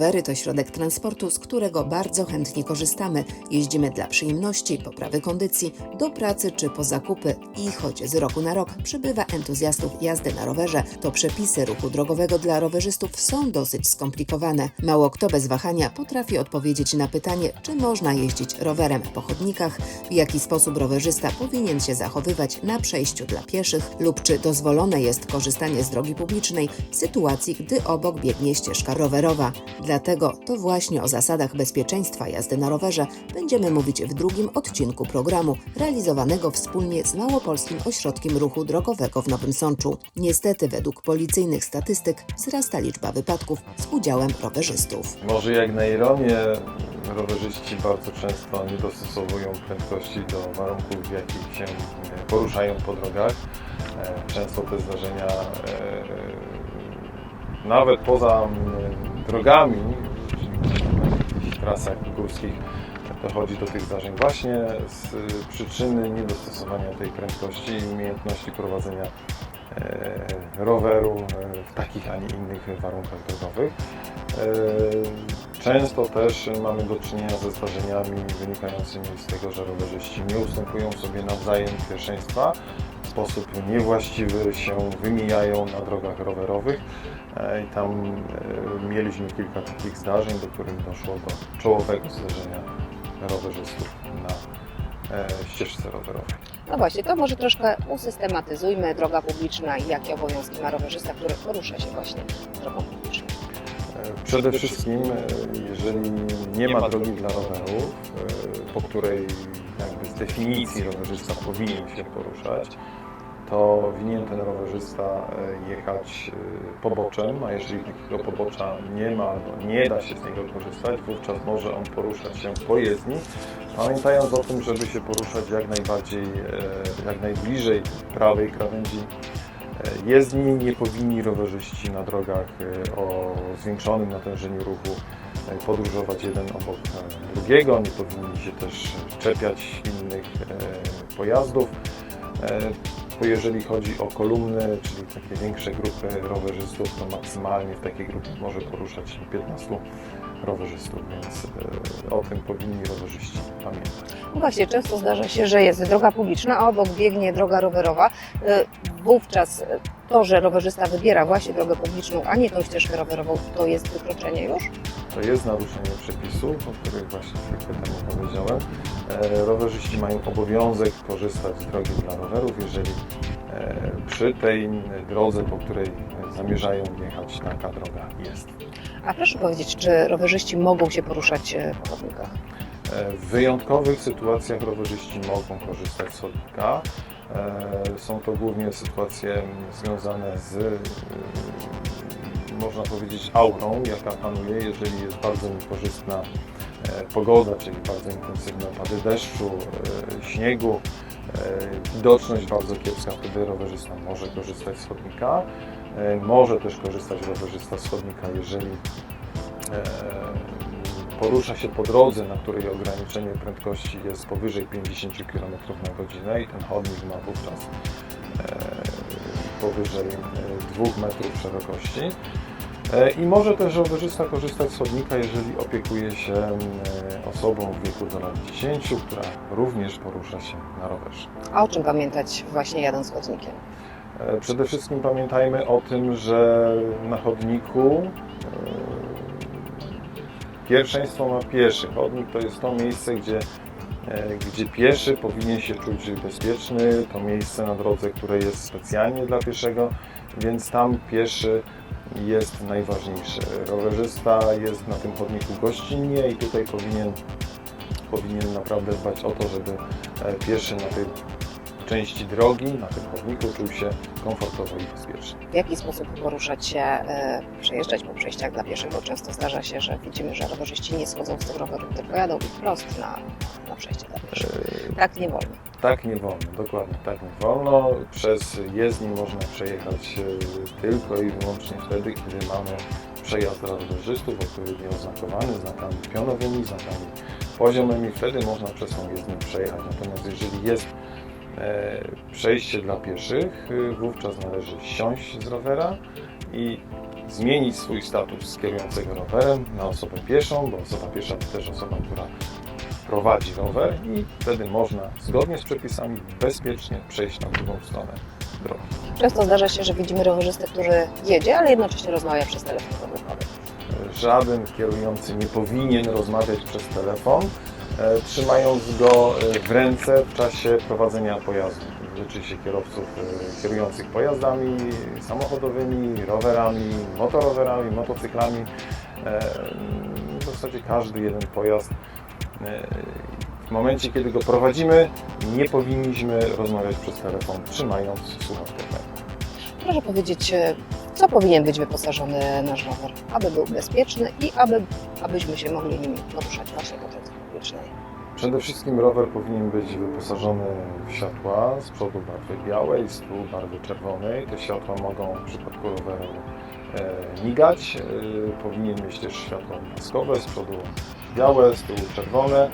Rowery to środek transportu, z którego bardzo chętnie korzystamy. Jeździmy dla przyjemności, poprawy kondycji, do pracy czy po zakupy. I choć z roku na rok przybywa entuzjastów jazdy na rowerze, to przepisy ruchu drogowego dla rowerzystów są dosyć skomplikowane. Mało kto bez wahania potrafi odpowiedzieć na pytanie, czy można jeździć rowerem po chodnikach, w jaki sposób rowerzysta powinien się zachowywać na przejściu dla pieszych lub czy dozwolone jest korzystanie z drogi publicznej w sytuacji, gdy obok biegnie ścieżka rowerowa. Dlatego to właśnie o zasadach bezpieczeństwa jazdy na rowerze będziemy mówić w drugim odcinku programu realizowanego wspólnie z Małopolskim Ośrodkiem Ruchu Drogowego w Nowym Sączu. Niestety według policyjnych statystyk wzrasta liczba wypadków z udziałem rowerzystów. Może jak na ironię, rowerzyści bardzo często nie dostosowują prędkości do warunków, w jakich się e, poruszają po drogach. E, Często te zdarzenia e, nawet poza drogami, jakichś trasach górskich, dochodzi do tych zdarzeń właśnie z przyczyny niedostosowania tej prędkości i umiejętności prowadzenia e, roweru e, w takich, a nie innych warunkach drogowych. E, Często też mamy do czynienia ze zdarzeniami wynikającymi z tego, że rowerzyści nie ustępują sobie nawzajem pierwszeństwa, w sposób niewłaściwy się wymijają na drogach rowerowych E, i tam e, mieliśmy kilka takich zdarzeń, do których doszło do czołowego zdarzenia rowerzystów na e, ścieżce rowerowej. No właśnie, to może troszkę usystematyzujmy droga publiczna i jakie obowiązki ma rowerzysta, który porusza się właśnie drogą publiczną. Przede wszystkim, jeżeli nie ma drogi dla rowerów, po której jakby z definicji rowerzysta powinien się poruszać, to winien ten rowerzysta e, jechać e, poboczem, a jeżeli takiego pobocza nie ma, albo nie da się z niego korzystać, wówczas może on poruszać się po jezdni, pamiętając o tym, żeby się poruszać jak najbardziej, e, jak najbliżej prawej krawędzi Jezdni nie powinni rowerzyści na drogach o zwiększonym natężeniu ruchu podróżować jeden obok drugiego, nie powinni się też czepiać innych pojazdów. E, jeżeli chodzi o kolumny, czyli takie większe grupy rowerzystów, to maksymalnie w takiej grupie może poruszać się 15 rowerzystów, więc e, o tym powinni rowerzyści pamiętać. No właśnie, często zdarza się, że jest droga publiczna, a obok biegnie droga rowerowa. Y, Wówczas y, to, że rowerzysta wybiera właśnie drogę publiczną, a nie tą ścieżkę rowerową, to jest wykroczenie już? To jest naruszenie przepisów, o których właśnie chwilkę temu powiedziałem. E, Rowerzyści mają obowiązek korzystać z drogi dla rowerów, jeżeli e, przy tej drodze, po której zamierzają jechać, taka droga jest. A proszę powiedzieć, czy rowerzyści mogą się poruszać y, po chodnikach? E, W wyjątkowych sytuacjach rowerzyści mogą korzystać z chodnika. E, Są to głównie sytuacje związane z, e, można powiedzieć, aurą, jaka panuje, jeżeli jest bardzo niekorzystna e, pogoda, czyli bardzo intensywne opady deszczu, e, śniegu, e, widoczność bardzo kiepska, wtedy rowerzysta może korzystać z chodnika. Może też korzystać rowerzysta z chodnika, jeżeli porusza się po drodze, na której ograniczenie prędkości jest powyżej 50 km na godzinę i ten chodnik ma wówczas powyżej 2 metrów szerokości. E, I może też rowerzysta korzystać z chodnika, jeżeli opiekuje się e, osobą w wieku do lat 10, która również porusza się na rowerze. A o czym pamiętać właśnie jadąc chodnikiem? E, Przede wszystkim pamiętajmy o tym, że na chodniku pierwszeństwo ma pieszy. Chodnik to jest to miejsce, gdzie, gdzie pieszy powinien się czuć bezpieczny, to miejsce na drodze, które jest specjalnie dla pieszego, więc tam pieszy jest najważniejszy. Rowerzysta jest na tym chodniku gościnnie i tutaj powinien, powinien naprawdę dbać o to, żeby e, pieszy na tej części drogi, na tym chodniku czuł się komfortowo i bezpiecznie. W jaki sposób poruszać się, e, przejeżdżać po przejściach dla pieszych? Bo często zdarza się, że widzimy, że rowerzyści nie schodzą z tych rowerów, tylko jadą wprost na, na przejście dla pieszych. E, Tak nie wolno. Tak nie wolno, dokładnie tak nie wolno. Przez jezdnię można przejechać e, tylko i wyłącznie wtedy, kiedy mamy przejazd dla rowerzystów odpowiednio oznakowany znakami pionowymi, znakami poziomymi. Wtedy można przez tą jezdnię przejechać. Natomiast jeżeli jest przejście dla pieszych, e, wówczas należy siąść z rowera i zmienić swój status z kierującego rowerem na osobę pieszą, bo osoba piesza to też osoba, która prowadzi rower i wtedy można zgodnie z przepisami bezpiecznie przejść na drugą stronę drogi. Często zdarza się, że widzimy rowerzystę, który jedzie, ale jednocześnie rozmawia przez telefon komórkowy. Żaden kierujący nie powinien rozmawiać przez telefon, e, trzymając go e, w ręce w czasie prowadzenia pojazdu. Się kierowców e, kierujących pojazdami samochodowymi, rowerami, motorowerami, motocyklami. E, W zasadzie każdy jeden pojazd. e, W momencie, kiedy go prowadzimy, nie powinniśmy rozmawiać przez telefon, trzymając słuchawkę. Proszę powiedzieć, e, co powinien być wyposażony nasz rower, aby był bezpieczny i aby, abyśmy się mogli nim poruszać właśnie po drodze. Przede wszystkim rower powinien być wyposażony w światła z przodu barwy białej, z tyłu barwy czerwonej. Te światła mogą w przypadku roweru e, migać. E, powinien mieć też światła blaskowe, z przodu białe, z tyłu czerwone.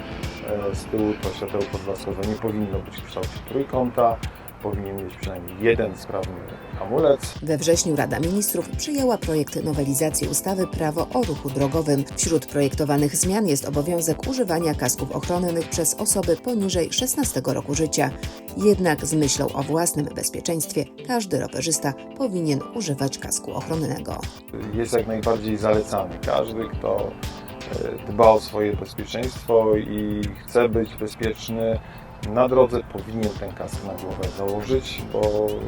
E, z tyłu to światełko blaskowe nie powinno być w kształcie trójkąta. Powinien mieć przynajmniej jeden sprawny hamulec. We wrześniu Rada Ministrów przyjęła projekt nowelizacji ustawy Prawo o ruchu drogowym. Wśród projektowanych zmian jest obowiązek używania kasków ochronnych przez osoby poniżej 16 roku życia. Jednak z myślą o własnym bezpieczeństwie każdy rowerzysta powinien używać kasku ochronnego. jest jak najbardziej zalecany. Każdy, kto e, dba o swoje bezpieczeństwo i chce być bezpieczny na drodze, powinien ten kask na głowę założyć, bo mm,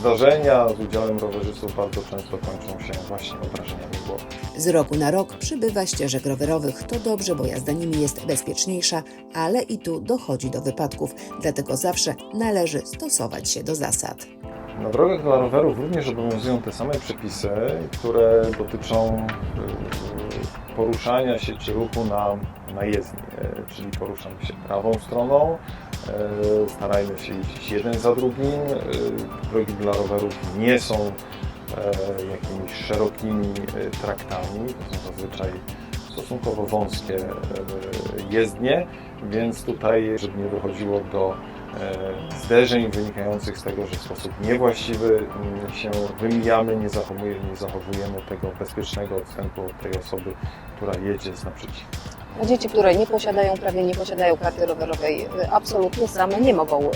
zdarzenia z udziałem rowerzystów bardzo często kończą się właśnie obrażeniami głowy. Z roku na rok przybywa ścieżek rowerowych. To dobrze, bo jazda nimi jest bezpieczniejsza, ale i tu dochodzi do wypadków. Dlatego zawsze należy stosować się do zasad. Na drogach dla rowerów również obowiązują te same przepisy, które dotyczą y, poruszania się czy ruchu na, na jezdni, y, czyli poruszamy się prawą stroną, y, starajmy się jeździć jeden za drugim. y, Drogi dla rowerów nie są e, jakimiś szerokimi traktami, to są zazwyczaj stosunkowo wąskie e, jezdnie, więc tutaj, żeby nie dochodziło do e, zderzeń wynikających z tego, że w sposób niewłaściwy mm, się wymijamy, nie nie zachowujemy tego bezpiecznego odstępu od tej osoby, która jedzie z naprzeciw. A dzieci, które nie posiadają, prawie nie posiadają karty rowerowej, y, absolutnie same nie mogą y,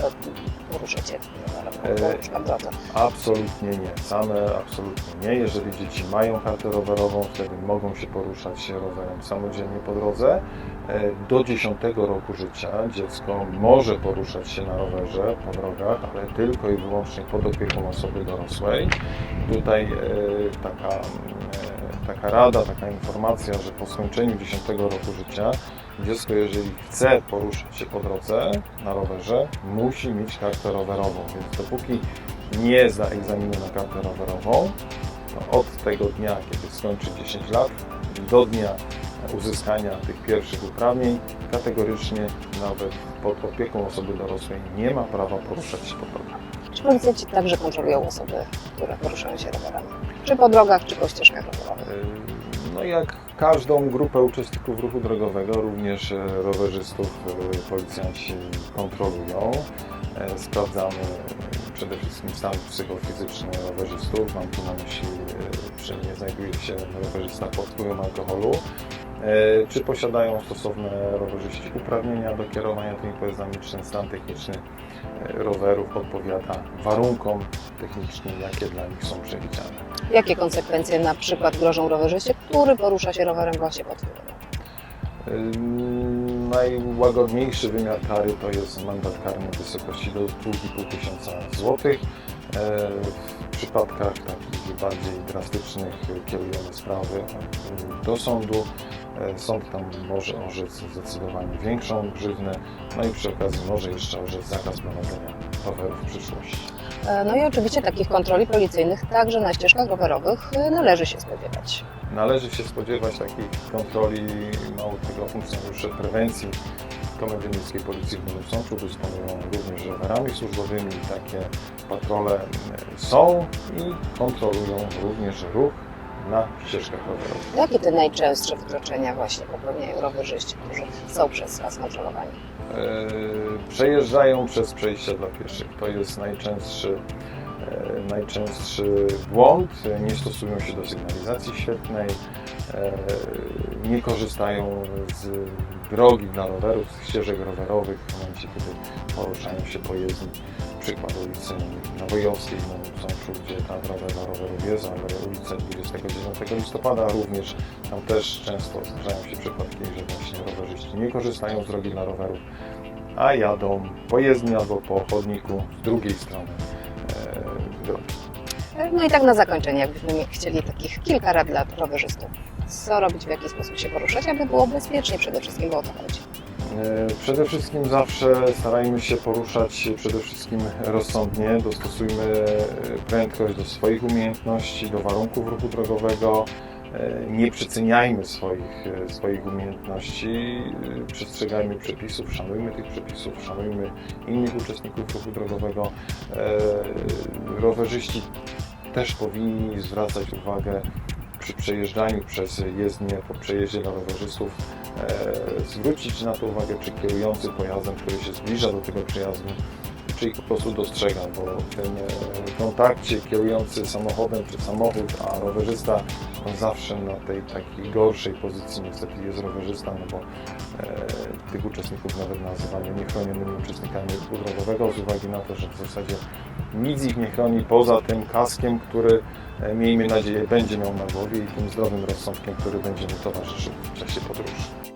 poruszać się rowerem E, drodze. Absolutnie nie. Same absolutnie nie. Jeżeli dzieci mają kartę rowerową, wtedy mogą się poruszać się rowerem samodzielnie po drodze. E, Do 10 roku życia dziecko może poruszać się na rowerze po drogach, ale tylko i wyłącznie pod opieką osoby dorosłej. Tutaj e, taka, e, taka rada, taka informacja, że po skończeniu 10 roku życia dziecko, jeżeli chce poruszać się po drodze na rowerze, musi mieć kartę rowerową, więc dopóki nie zda egzaminu na kartę rowerową, od tego dnia, kiedy skończy 10 lat, do dnia uzyskania tych pierwszych uprawnień, kategorycznie nawet pod opieką osoby dorosłej nie ma prawa poruszać się po drogach. Czy policjanci także kontrolują osoby, które poruszają się rowerami? Czy po drogach, czy po ścieżkach? No jak każdą grupę uczestników ruchu drogowego, również e, rowerzystów e, policjanci kontrolują. E, Sprawdzamy przede wszystkim stan psychofizyczny rowerzystów. Mam tu na myśli, czy nie znajduje się rowerzysta pod wpływem alkoholu. Czy posiadają stosowne rowerzyści uprawnienia do kierowania tymi pojazdami, czy ten stan techniczny rowerów odpowiada warunkom technicznym, jakie dla nich są przewidziane. Jakie konsekwencje na przykład grożą rowerzyście, który porusza się rowerem właśnie pod wpływem? Najłagodniejszy wymiar kary to jest mandat karny w wysokości do 2,5 tysiąca złotych. E, W przypadkach takich bardziej drastycznych kierujemy sprawy y, do sądu. E, Sąd tam może orzec zdecydowanie większą grzywnę, no i przy okazji może jeszcze orzec zakaz prowadzenia roweru w przyszłości. E, No i oczywiście takich kontroli policyjnych także na ścieżkach rowerowych e, należy się spodziewać. Należy się spodziewać takich kontroli, mało tego, funkcjonariusze prewencji Komendy Miejskiej Policji w Nowym Sączu dysponują również rowerami służbowymi. Takie patrole są i kontrolują również ruch na ścieżkach rowerowych. Jakie te najczęstsze wykroczenia właśnie popełniają rowerzyści, którzy są przez Was kontrolowani? E, Przejeżdżają przez przejścia dla pieszych. To jest najczęstszy, najczęstszy błąd. Nie stosują się do sygnalizacji świetnej, e, nie korzystają z drogi dla rowerów, z ścieżek rowerowych w momencie, kiedy poruszają się po jezdni. Przykład ulicy Nowojowskiej w Sączu, gdzie ta droga dla rowerów jest, ale ulica 29 listopada również. Tam też często zdarzają się przypadki, że właśnie rowerzyści nie korzystają z drogi dla rowerów, a jadą po jezdni albo po chodniku z drugiej strony e, drogi. No i tak na zakończenie, jakbyśmy chcieli takich kilka rad dla rowerzystów. Co robić, w jaki sposób się poruszać, aby było bezpiecznie przede wszystkim, bo o to chodzi. Przede wszystkim zawsze starajmy się poruszać przede wszystkim rozsądnie, dostosujmy e, prędkość do swoich umiejętności, do warunków ruchu drogowego, e, nie przeceniajmy swoich, e, swoich umiejętności, przestrzegajmy przepisów, szanujmy tych przepisów, szanujmy innych uczestników ruchu drogowego. Rowerzyści też powinni zwracać uwagę przy przejeżdżaniu przez jezdnię, po przejeździe dla rowerzystów, e, zwrócić na to uwagę, czy kierujący pojazdem, który się zbliża do tego przejazdu, czy ich po prostu dostrzega, bo w tym e, kontakcie kierujący samochodem czy samochód, a rowerzysta on zawsze na tej takiej gorszej pozycji niestety jest rowerzysta, no bo e, tych uczestników nawet nazywamy niechronionymi uczestnikami ruchu drogowego z uwagi na to, że w zasadzie nic ich nie chroni poza tym kaskiem, który e, miejmy nadzieję będzie miał na głowie i tym zdrowym rozsądkiem, który będzie mu towarzyszył w czasie podróży.